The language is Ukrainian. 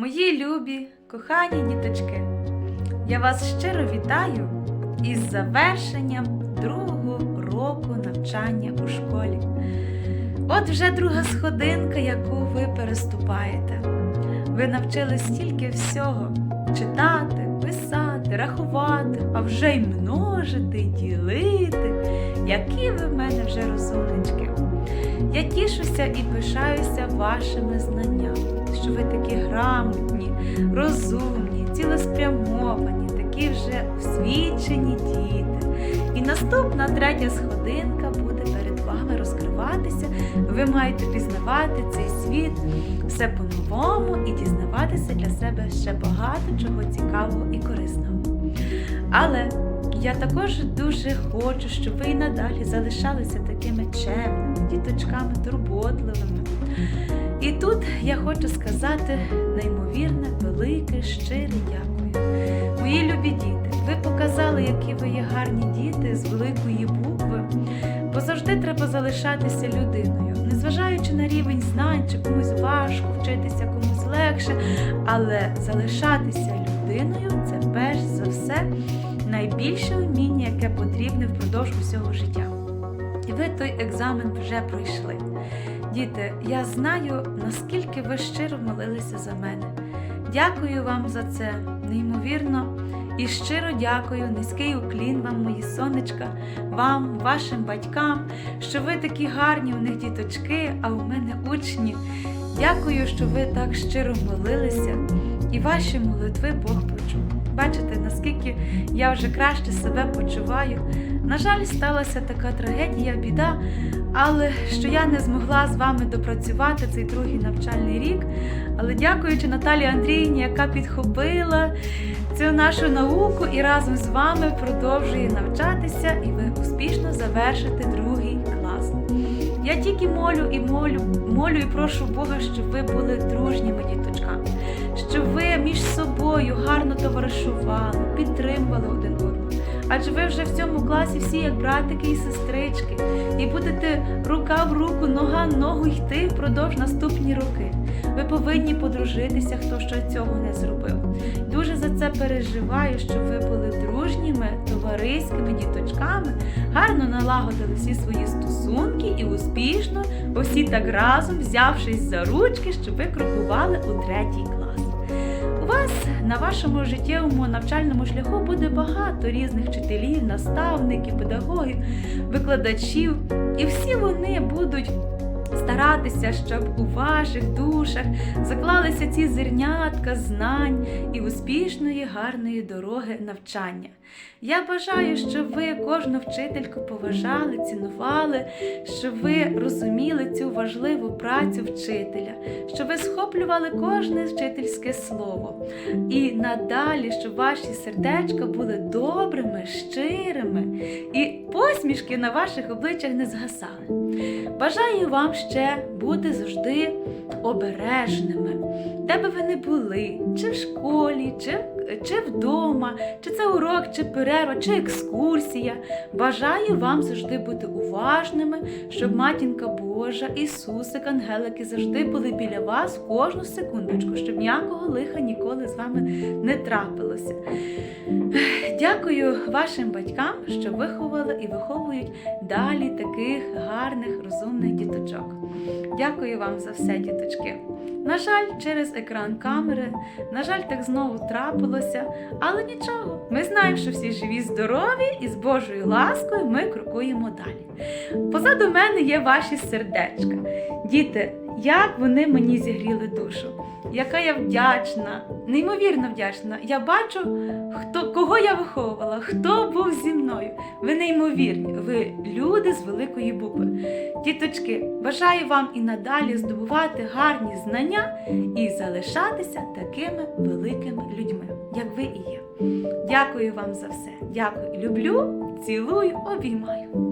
Мої любі, кохані діточки, я вас щиро вітаю із завершенням другого року навчання у школі. От вже друга сходинка, яку ви переступаєте. Ви навчились стільки всього читати, писати, рахувати, а вже й множити, ділити. Які ви в мене вже розумнички. Я тішуся і пишаюся вашими знаннями, що ви такі грамотні, розумні, цілеспрямовані, такі вже освічені діти. І наступна третя сходинка буде перед вами розкриватися. Ви маєте пізнавати цей світ все по-новому і дізнаватися для себе ще багато чого цікавого і корисного. Але я також дуже хочу, щоб ви і надалі залишалися такими чемними, діточками, турботливими. І тут я хочу сказати неймовірне, велике, щире дякую. Мої любі діти, ви показали, які ви є гарні діти з великої букви, бо завжди треба залишатися людиною, незважаючи на рівень знань, чи комусь важко вчитися, комусь легше, але залишатися людиною це перш за все найбільше вміння, яке потрібне впродовж усього життя. І ви той екзамен вже пройшли. Діти, я знаю, наскільки ви щиро молилися за мене. Дякую вам за це, неймовірно. І щиро дякую, низький уклін вам, мої сонечка, вам, вашим батькам, що ви такі гарні у них діточки, а у мене учні. Дякую, що ви так щиро молилися, і ваші молитви Бог почув. Бачите, наскільки я вже краще себе почуваю. На жаль, сталася така трагедія, біда, але що я не змогла з вами допрацювати цей другий навчальний рік. Але дякуючи Наталії Андріївні, яка підхопила цю нашу науку і разом з вами продовжує навчатися, і ви успішно завершите другий клас. Я тільки молю і молю, молю і прошу Бога, щоб ви були дружніми діточками, щоб ви між собою гарно товаришували, підтримували один одного. Адже ви вже в цьому класі всі як братики і сестрички, і будете рука в руку, нога в ногу йти впродовж наступні роки. Ви повинні подружитися, хто ще цього не зробив. Переживаю, щоб ви були дружніми, товариськими діточками, гарно налагодили всі свої стосунки і успішно, усі так разом, взявшись за ручки, щоб ви крокували у третій клас. У вас на вашому життєвому навчальному шляху буде багато різних вчителів, наставників, педагогів, викладачів, і всі вони будуть старатися, щоб у ваших душах заклалися ці зернятка знань і успішної, гарної дороги навчання. Я бажаю, щоб ви кожну вчительку поважали, цінували, щоб ви розуміли цю важливу працю вчителя, щоб ви схоплювали кожне вчительське слово. І надалі, щоб ваші сердечка були добрими, щирими, і посмішки на ваших обличчях не згасали. Бажаю вам ще бути завжди обережними, де би ви не були, чи в школі, чи, чи вдома, чи це урок, чи перерва, чи екскурсія. Бажаю вам завжди бути уважними, щоб матінка Божа, Ісусик, ангелики завжди були біля вас кожну секундочку, щоб ніякого лиха ніколи з вами не трапилося. Дякую вашим батькам, що виховали і виховують далі таких гарних, розумних діточок. Дякую вам за все, діточки. На жаль, через екран камери, на жаль, так знову трапилося, але нічого. Ми знаємо, що всі живі, здорові і з Божою ласкою ми крокуємо далі. Позаду мене є ваші сердечка. Діти, як вони мені зігріли душу, яка я вдячна, неймовірно вдячна. Я бачу, хто, кого я виховувала, хто був зі мною. Ви неймовірні, ви люди з великої букви. Діточки, бажаю вам і надалі здобувати гарні знання і залишатися такими великими людьми, як ви і є. Дякую вам за все. Дякую, люблю, цілую, обіймаю.